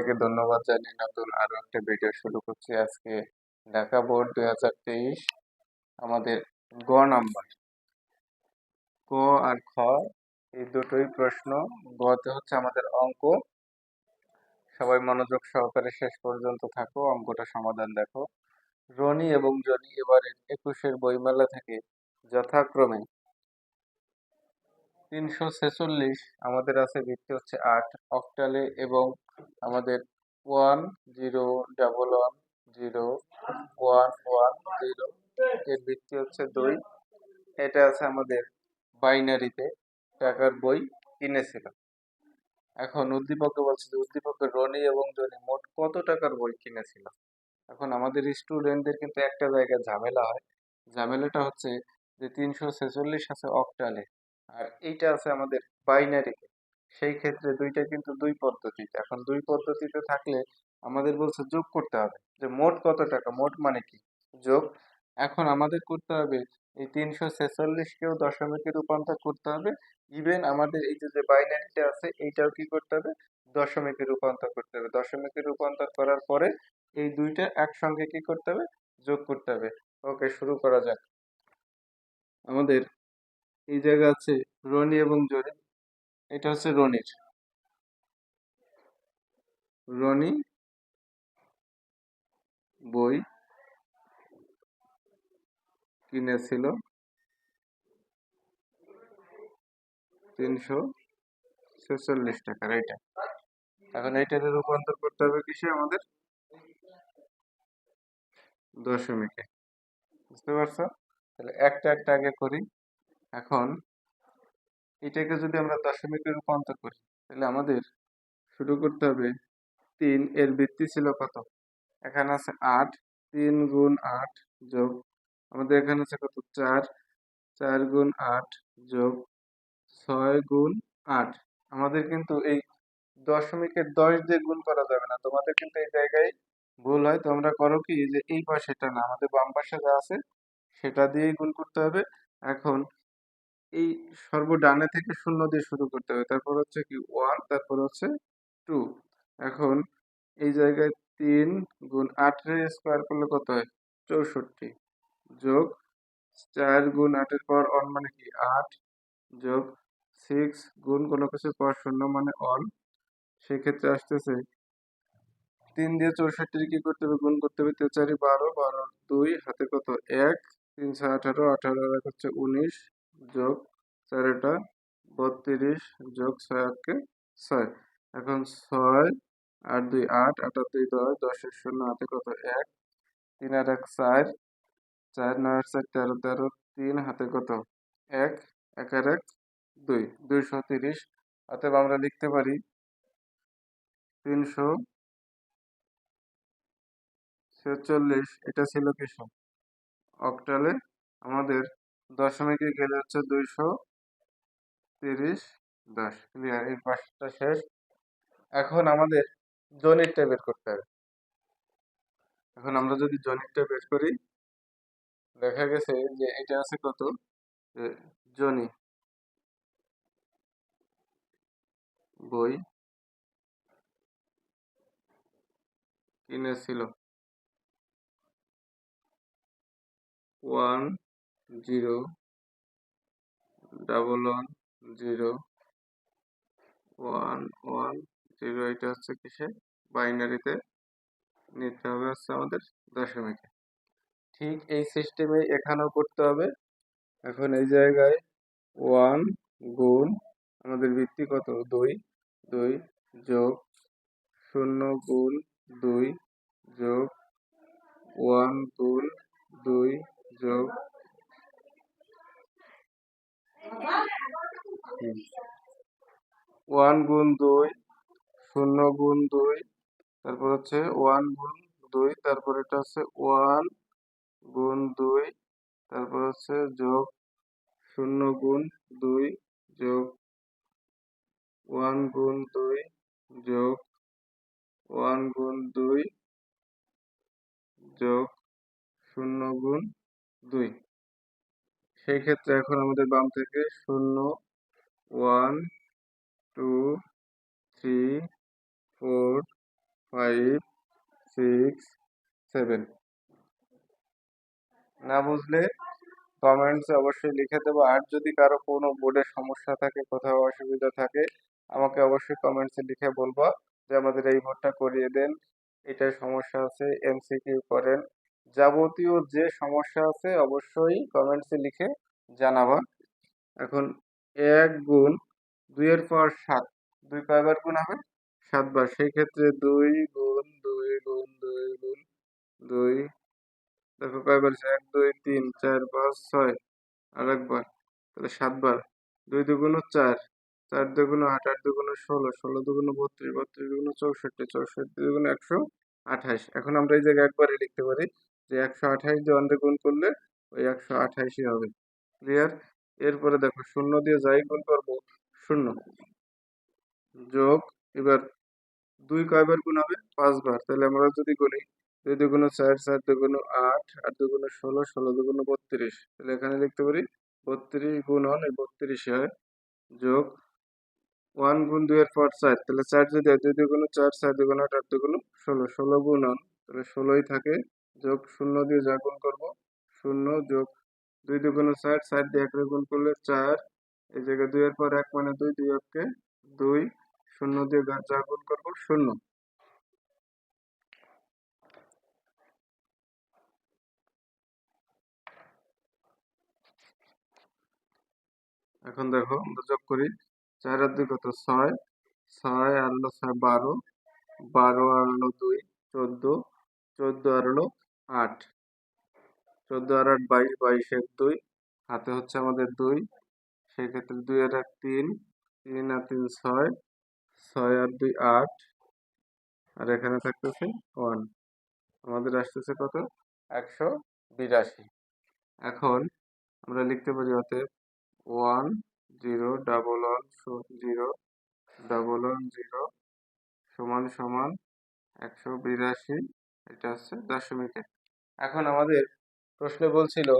সবাইকে ধন্যবাদ জানিয়ে নতুন আরও একটা ভিডিও শুরু করছি আজকে। ঢাকা বোর্ড দুই হাজার তেইশ আমাদের গ নাম্বার। ক আর খ, এই দুটোই প্রশ্ন। গতে হচ্ছে আমাদের অঙ্ক। সবাই মনোযোগ সহকারে শেষ পর্যন্ত থাকো, অঙ্কটা সমাধান দেখো। রনি এবং জনি এবারের একুশের বইমেলা থেকে যথাক্রমে তিনশো ছেচল্লিশ, আমাদের আছে ভিত্তি হচ্ছে আট অক্টালে এবং আমাদের one zero double one zero one one zero এর ভিত্তি হচ্ছে দুই। এটা আছে আমাদের বাইনারিতে টাকার বই কিনেছিল। এখন উদ্দীপককে বলছে যে রনি এবং জনি মোট কত টাকার বই কিনেছিল? এখন আমাদের স্টুডেন্টদের কিন্তু একটা জায়গায় ঝামেলা হয়। ঝামেলাটা হচ্ছে যে তিনশো ছেচল্লিশ আছে অক্টালে আর এইটা আছে আমাদের বাইনারি সেই ক্ষেত্রে দুইটা কিন্তু দুই পদ্ধতিতে। এখন দুই পদ্ধতিতে থাকলে আমাদের বলছে যোগ করতে হবে। যে মোট কত টাকা? মোট মানে কি? যোগ। এখন আমাদের করতে হবে এই তিনশো ছেচল্লিশকেও দশমিকে রূপান্তর করতে হবে। ইভেন আমাদের এই যে বাইনারিটা আছে, এইটাও কি করতে হবে? দশমিকে রূপান্তর করতে হবে। দশমিকে রূপান্তর করার পরে এই দুইটা একসঙ্গে কি করতে হবে? যোগ করতে হবে। ওকে শুরু করা যাক। আমাদের এই জায়গা আছে রনি এবং জনি এটা হচ্ছে রনির। রনি বই কিনেছিল তিনশো ছেচল্লিশ টাকার এইটা। এখন এইটাতে রূপান্তর করতে হবে কিসে আমাদের? দশমিকে বুঝতে পারছ? তাহলে একটা একটা আগে করি। এখন এটাকে যদি আমরা দশমিকে রূপান্তর করি, তাহলে আমাদের শুরু করতে হবে তিন এর ভিত্তি ছিল কত? এখানে আছে আট, তিন গুণ আট যোগ, আমাদের এখানে আছে কত? চার চার গুণ আট যোগ ছয় গুণ আট। আমাদের কিন্তু এই দশমিকের দশ দিয়ে গুণ করা যাবে না। তোমাদের কিন্তু এই জায়গায় ভুল হয়। তোমরা করো কি? যে এই পাশেটা না, আমাদের বাম পাশে যা আছে, সেটা দিয়েই গুণ করতে হবে। এখন এই সর্ব ডানে থেকে শূন্য দিয়ে শুরু করতে হবে। তারপর হচ্ছে কি ওয়ান, তারপর হচ্ছে টু। এখন এই জায়গায় তিন গুণ আটের স্কোয়ার করলে কত হয়? চৌষট্টি। যোগ চার গুণ আটের পর অন মানে কি আট? যোগ সিক্স গুণ কোনো কিছুর পর শূন্য মানে অন সেক্ষেত্রে আসতেছে তিন দিয়ে চৌষট্টির কি করতে হবে? গুণ করতে হবে তেচারি বারো বারো, দুই, হাতে কত? এক, তিন, ছয়, আঠারো আঠারো, এক হচ্ছে উনিশ যোগ চারটা বত্রিশ যোগ ছয় আটকে ছয়। এখন ছয়, আট, দুই, আট আট আট, দুই, দশ দশের শূন্য হাতে কত এক? তিন, আট, এক, চার চার, নয়, আট, চার, তেরো তেরো, তিন, হাতে কত? এক এক আর এক, দুই দুইশো তিরিশ। অতএব আমরা লিখতে পারি তিনশো ছেচল্লিশ। এটা ছিল কিছু অক্টালে আমাদের দশমিকে গেলে হচ্ছে দুইশো তিরিশ দশ। ক্লিয়ার? এই পাঁচটা শেষ। এখন আমাদের জনিটটা বের করতে হবে। এখন আমরা যদি জনিটটা বের করি, দেখা গেছে যে এটা আছে কত? জনি। বই। কিনেছিল one zero double one zero one one zero এটা হচ্ছে কিসে বাইনারিতে নিতে হবে হচ্ছে আমাদের দশমিকে। ঠিক এই সিস্টেমে এখানেও করতে হবে। এখন এই জায়গায় ওয়ান গুণ আমাদের ভিত্তি কত? দুই দুই যোগ শূন্য গুণ দুই যোগ ওয়ান গুণ দুই যোগ ওয়ান গুণ দুই, শূন্য গুণ দুই, তারপর হচ্ছে ওয়ান গুণ দুই, তারপর এটা হচ্ছে ওয়ান গুণ দুই, তারপর হচ্ছে যোগ শূন্য গুণ দুই, যোগ ওয়ান গুণ দুই, যোগ ওয়ান গুণ দুই, যোগ শূন্য গুণ দুই। সেই ক্ষেত্রে এখন আমাদের বাম থেকে শূন্য, one, two, three, four, five, six, seven. না বুঝলে কমেন্টসে অবশ্যই লিখে দেবো। আর যদি কারও কোনো বোর্ডের সমস্যা থাকে, কোথাও অসুবিধা থাকে, আমাকে অবশ্যই কমেন্টসে লিখে বলব যে আমাদের এই বোর্ডটা করিয়ে দেন। এটার সমস্যা আছে, এমসিকিউ করেন। যাবতীয় যে সমস্যা আছে অবশ্যই কমেন্টসে লিখে জানাবা। এখন এক গুণ দুইয়ের পর সাত, দুই কয়বার গুণ হবে? সাতবার সেই ক্ষেত্রে দুই গুণ দুই গুণ দুই গুণ দুই, দেখো কয়বার এক, দুই, তিন, চার, পাঁচ, ছয় আর একবার তাহলে সাতবার দুই দুগুণ চার চার দুগুণ আট আট দুগুণ ষোলো ষোলো দুগুণ বত্রিশ বত্রিশ দুগুণ চৌষট্টি চৌষট্টি দুগুণ একশো আঠাশ। এখন আমরা এই জায়গায় একবারে লিখতে পারি যে একশো আঠাশ দিয়ে অন্ধে গুণ করলে ওই একশো আঠাশই হবে। ক্লিয়ার এরপরে দেখো, শূন্য দিয়ে যাই গুণ করব, শূন্য। যোগ, এবার দুই কয়বার গুণ হবে? পাঁচবার তাহলে আমরা যদি গুনি, দুই দুগুণ চার চার দুগুণ আট আট দুগুণ ষোলো ষোলো দুগুণ বত্রিশ। তাহলে এখানে লিখতে পারি, বত্রিশ গুণ হন এই বত্রিশ হয়। যোগ, ওয়ান গুণ দুইয়ের পর চার। তাহলে চার যদি দুই দুগুণ চার চার দুগুণ আট আট দুগুণ ষোলো ষোলো গুণ হন, তাহলে ষোলোই থাকে যোগ শূন্য দিয়ে যা গুণ করব, শূন্য যোগ দুই দুগুণ চার চার দিয়ে এক গুণ করলে চার। এই জায়গায় দুইয়ের পর এক মানে দুই দুই এককে দুই, শূন্য দিয়ে যা গুণ করব, শূন্য। এখন দেখো, আমরা যোগ করি চার আর দুই কত? ছয়। ছয় আর ছয়, বারো। বারো আর দুই, চোদ্দ। চোদ্দ আর হলো আট। চোদ্দ আর আট বাইশ বাইশ এক দুই। হাতে হচ্ছে আমাদের দুই। সেক্ষেত্রে দুই আর এক তিন। তিন আর তিন ছয়। ছয় আর দুই আট। আর এখানে থাকতেছে ওয়ান। আমাদের আসতেছে কত? একশো বিরাশি। এখন আমরা লিখতে পারি অতএব one zero double one zero double one zero সমান সমান একশো বিরাশি এটা হচ্ছে দশমিকে এখন আমাদের প্রশ্নে বলছিল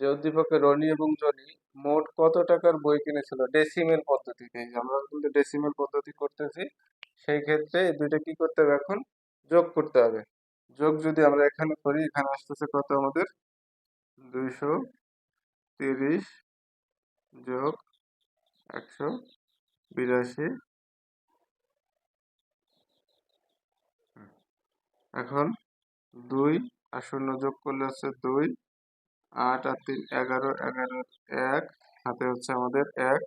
যে উদ্দীপকে রনি এবং জনি মোট কত টাকার বই কিনেছিল? ডেসিমেল পদ্ধতিতে আমরা কিন্তু ডেসিমেল পদ্ধতি করতেছি, সেই ক্ষেত্রে এই দুইটা কি করতে হবে এখন? যোগ করতে হবে। যোগ যদি আমরা এখানে করি, এখানে আসতেছে কত আমাদের? দুইশো তিরিশ যোগ একশো বিরাশি। এখন দুই আর শূন্য যোগ করলে হচ্ছে দুই। আট আর তিন, এগারো এগারো এক, হাতে হচ্ছে আমাদের এক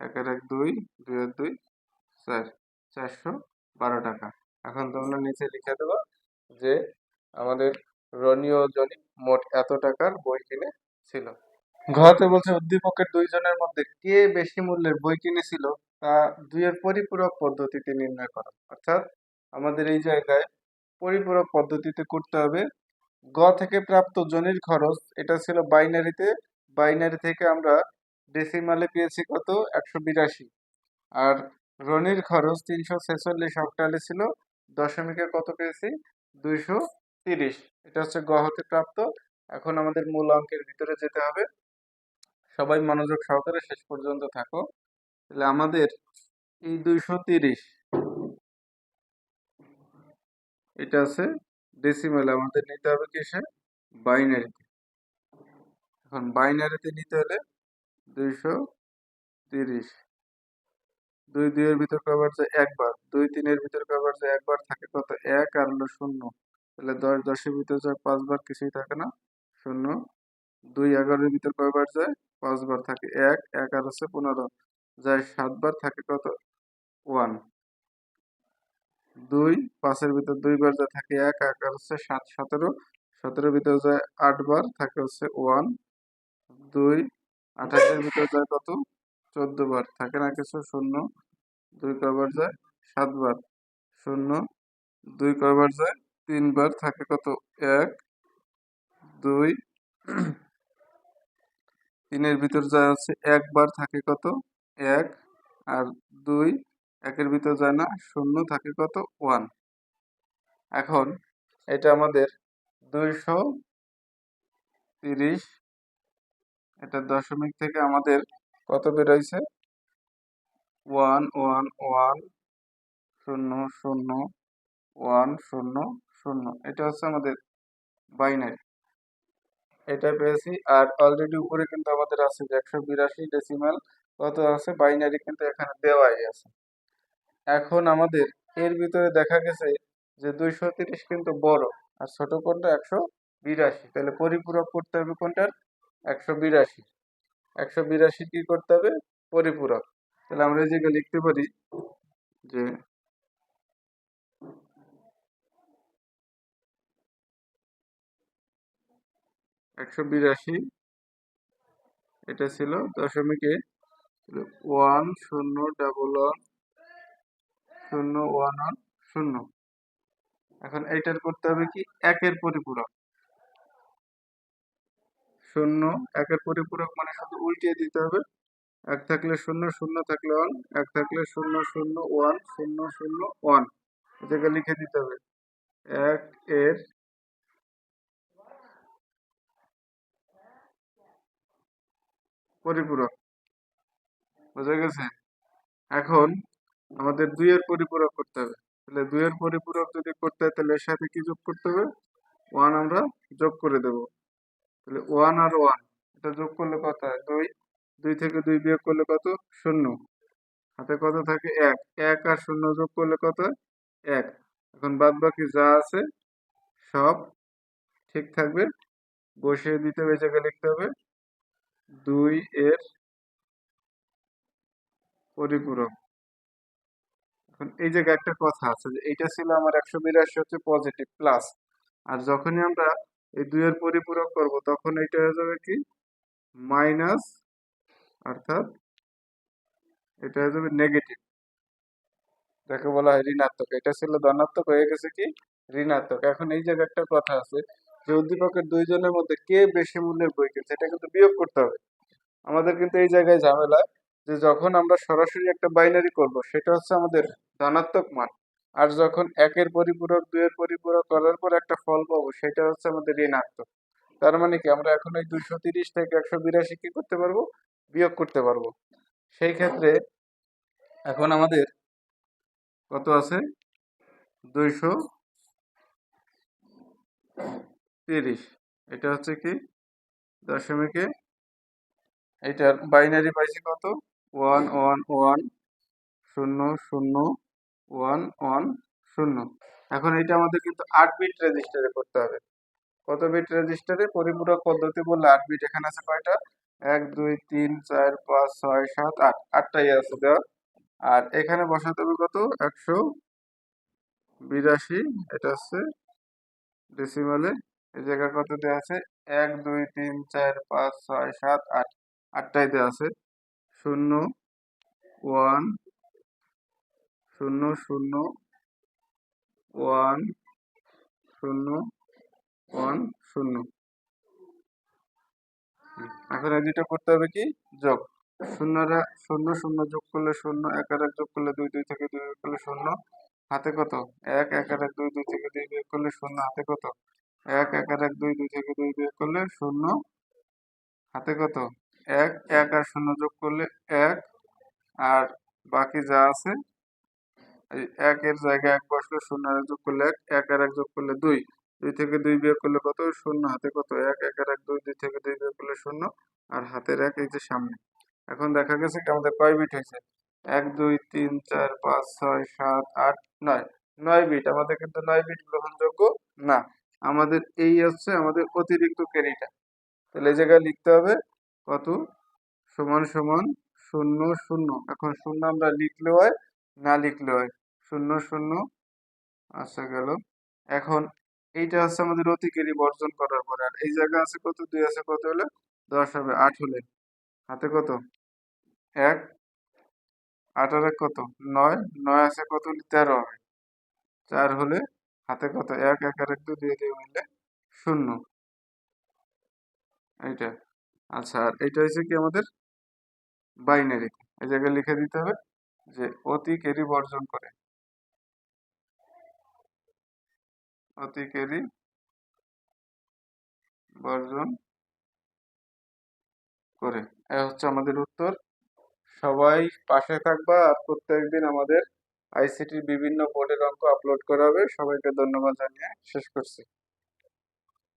একের এক দুই দুই আর দুই, চার, চারশো বারো টাকা। এখন তোমরা নিচে লিখে দেবো যে আমাদের রনিও জনি মোট এত টাকার বই কিনে ছিল। ঘতে বলছে উদ্দীপকের দুইজনের মধ্যে কে বেশি মূল্যের বই কিনেছিল তা দুইয়ের পরিপূরক পদ্ধতিতে নির্ণয় করা। অর্থাৎ আমাদের এই জায়গায় পরিপূরক পদ্ধতিতে করতে হবে। গ থেকে প্রাপ্ত জনির খরচ, এটা ছিল বাইনারিতে, বাইনারি থেকে আমরা ডেসিমালে পেয়েছি কত? একশো বিরাশি। আর রনির খরচ তিনশো ছেচল্লিশ অক্টালে ছিল দশমিকে কত পেয়েছি? দুইশো তিরিশ। এটা হচ্ছে গ হতে প্রাপ্ত। এখন আমাদের মূল অঙ্কের ভিতরে যেতে হবে। সবাই মনোযোগ সহকারে শেষ পর্যন্ত থাকো। তাহলে আমাদের এই দুইশো তিরিশ এটা আছে ডেসিমেল আমাদের নিতে হবে কিসে? বাইনারিতে এখন বাইনারিতে নিতে হলে দুইশো তিরিশ। দুই দুইয়ের ভিতর কবার যায় একবার, দুই তিনের ভিতর কবার যে একবার থাকে কত? এক আর হলো শূন্য। তাহলে দশ, দশের ভিতর যায় পাঁচবার কিছুই থাকে না, শূন্য। দুই এগারোর ভিতর কয়বার যায় পাঁচবার থাকে, এক এক আর হচ্ছে পনেরো। যায় সাতবার থাকে কত? ওয়ান দুই, পাঁচের ভিতর দুইবার যা থাকে এক আর হচ্ছে সাত, সতেরো। সতেরোর ভিতর যায় আটবার থাকে হচ্ছে ওয়ান। দুই, আঠাশের ভিতর যায় কত? চোদ্দ বার থাকে না কিছু? শূন্য। দুই কয়বার যায়? সাতবার। শূন্য। দুই কয়বার যায়? তিনবার থাকে কত? এক। দুই। তিনের ভিতর যায় হচ্ছে একবার থাকে কত? এক। আর দুই একের ভিতর যায় না, শূন্য থাকে কত? ওয়ান। এখন এটা আমাদের দুইশো তিরিশ, এটা দশমিক থেকে আমাদের কত বেরোইছে? ওয়ান ওয়ান ওয়ান, শূন্য শূন্য, ওয়ান, শূন্য শূন্য। এটা হচ্ছে আমাদের বাইনারি। এটা পেয়েছি আর অলরেডি উপরে কিন্তু আমাদের আছে যে একশো বিরাশি ডেসিমাল কত আছে? বাইনারি কিন্তু এখানে দেওয়াই আছে। এখন আমাদের এর ভিতরে দেখা গেছে যে দুইশো তিরিশ কিন্তু বড় আর ছোট কোনটা একশো বিরাশি। তাহলে পরিপূরক করতে হবে কোনটার? একশো বিরাশি। একশো বিরাশি কি করতে হবে? পরিপূরক। তাহলে আমরা এই জায়গায় লিখতে পারি যে একশো বিরাশি এটা ছিল দশমিকে ওয়ান শূন্য ডাবল ওয়ান শূন্য, ওয়ান ওয়ান, শূন্য। এখন এইটার করতে হবে কি? একের পরিপূরক। শূন্য, একের পরিপূরক মানে শুধু উল্টিয়ে দিতে হবে। এক থাকলে শূন্য শূন্য থাকলে ওয়ান। এক থাকলে শূন্য শূন্য, ওয়ান, শূন্য শূন্য, ওয়ান। এটাকে লিখে দিতে হবে। এক এর পরিপূরক। বোঝা গেছে? এখন আমাদের দুইয়ের পরিপূরক করতে হবে। তাহলে দুইয়ের পরিপূরক যদি করতে হয়, তাহলে এর সাথে কি যোগ করতে হবে? ওয়ান আমরা যোগ করে দেব। তাহলে ওয়ান আর ওয়ান, এটা যোগ করলে কত হয়? দুই। দুই থেকে দুই বিয়োগ করলে কত? শূন্য। হাতে কত থাকে? এক। এক আর শূন্য যোগ করলে কত এক। এখন বাদ বাকি যা আছে, সব ঠিক থাকবে। বসিয়ে দিতে হবে জায়গায় লিখতে হবে। দুই এর পরিপূরক। এখন এই জায়গায় একটা কথা আছে যে, এইটা ছিল আমার একশো বিরাশি হচ্ছে পজিটিভ প্লাস আর যখনই আমরা এই দুইয়ের পরিপূরক করব, তখন এটা হয়ে যাবে কি? মাইনাস অর্থাৎ এটা হয়ে যাবে নেগেটিভ যাকে বলা হয় ঋণাত্মক। এটা ছিল ধনাত্মক, হয়ে গেছে কি? ঋণাত্মক। এখন এই জায়গায় একটা কথা আছে যে, উদ্দীপকের দুইজনের মধ্যে কে বেশি মূল্যের বই কিনছে? এটা কিন্তু বিয়োগ করতে হবে। আমাদের কিন্তু এই জায়গায় ঝামেলা। যে যখন আমরা সরাসরি একটা বাইনারি করব, সেটা হচ্ছে আমাদের ধনাত্মক মান। আর যখন একের পরিপূরক, দুইয়ের পরিপূরক করার পর একটা ফল পাবো, সেটা হচ্ছে আমাদের ঋণাত্মক। তার মানে কি, আমরা এখন এই দুইশো তিরিশ থেকে একশো বিরাশি কি করতে পারব? বিয়োগ করতে পারব। সেই ক্ষেত্রে এখন আমাদের কত আছে? দুইশো তিরিশ। এটা হচ্ছে কি? দশমিকে, এটার বাইনারি পাইছি কত? ওয়ান ওয়ান ওয়ান শূন্য শূন্য ওয়ান ওয়ান শূন্য। এখন এটা আমাদের কিন্তু আট বিট রেজিস্টারে করতে হবে। কত বিট রেজিস্টারে পরিপূরক পদ্ধতি বললে আট বিট এখানে আছে কয়টা? এক, দুই, তিন, চার, পাঁচ, ছয়, সাত, আট। আটটাই আছে দেওয়া। আর এখানে বসাতে হবে কত? একশো বিরাশি। এটা হচ্ছে ডেসিমালে এই জায়গায় কত দেওয়া আছে? এক, দুই, তিন, চার, পাঁচ, ছয়, সাত, আট। আটটাই দেওয়া আছে। শূন্য, ওয়ান, শূন্য শূন্য, ওয়ান শূন্য ওয়ান, শূন্য। এখন এই দুইটা করতে হবে কি? যোগ। শূন্যরা শূন্য শূন্য যোগ করলে শূন্য, এক আর এক যোগ করলে দুই দুই থেকে দুই বিয়োগ করলে শূন্য। হাতে কত? এক এক আর এক, দুই দুই থেকে দুই বিয়োগ করলে শূন্য। হাতে কত? এক এক আর এক, দুই দুই থেকে দুই বিয়োগ করলে শূন্য। হাতে কত? এক এক আর শূন্য যোগ করলে এক। আর বাকি যা আছে একের জায়গায় এক বসলে শূন্য, আর যোগ করলে এক এক আর এক যোগ করলে দুই। দুই থেকে দুই বিয়োগ করলে কত? শূন্য, হাতে কত? এক এক আর এক, দুই দুই থেকে দুই বিয়োগ করলে শূন্য, আর হাতের এক এই যে সামনে। এখন দেখা গেছে কি আমাদের কয় বিট হয়েছে? এক, দুই, তিন, চার, পাঁচ, ছয়, সাত, আট, নয়। নয় বিট, আমাদের কিন্তু নয় বিট গ্রহণযোগ্য না। আমাদের এই হচ্ছে আমাদের অতিরিক্ত ক্যারিটা। তাহলে এই জায়গায় লিখতে হবে কত? সমান সমান শূন্য শূন্য। এখন শূন্য আমরা লিখলে হয়, না লিখলে হয়? শূন্য শূন্য। আচ্ছা গেল। এখন এইটা হচ্ছে আমাদের অতিকেরি বর্জন করার পরে। আর এই জায়গা আছে কত? দুই আছে কত হলে? দশ হবে। আট হলে। হাতে কত? এক। আট আর এক কত? নয়। নয় আছে কত হলে? তেরো হবে। চার হলে হাতে কত? এক এক আর এক দুই দিয়ে মিললে শূন্য। এইটা। আচ্ছা আর এইটা হচ্ছে কি আমাদের বাইনারি এই জায়গায় লিখে দিতে হবে যে অতি কেরি বর্জন করে। অতি কেরি বর্জন করে। এ হচ্ছে আমাদের উত্তর। সবাই পাশে থাকবা আর প্রত্যেকদিন আমাদের আইসিটির বিভিন্ন বোর্ডের অঙ্ক আপলোড করা হবে। সবাইকে ধন্যবাদ জানিয়ে শেষ করছি।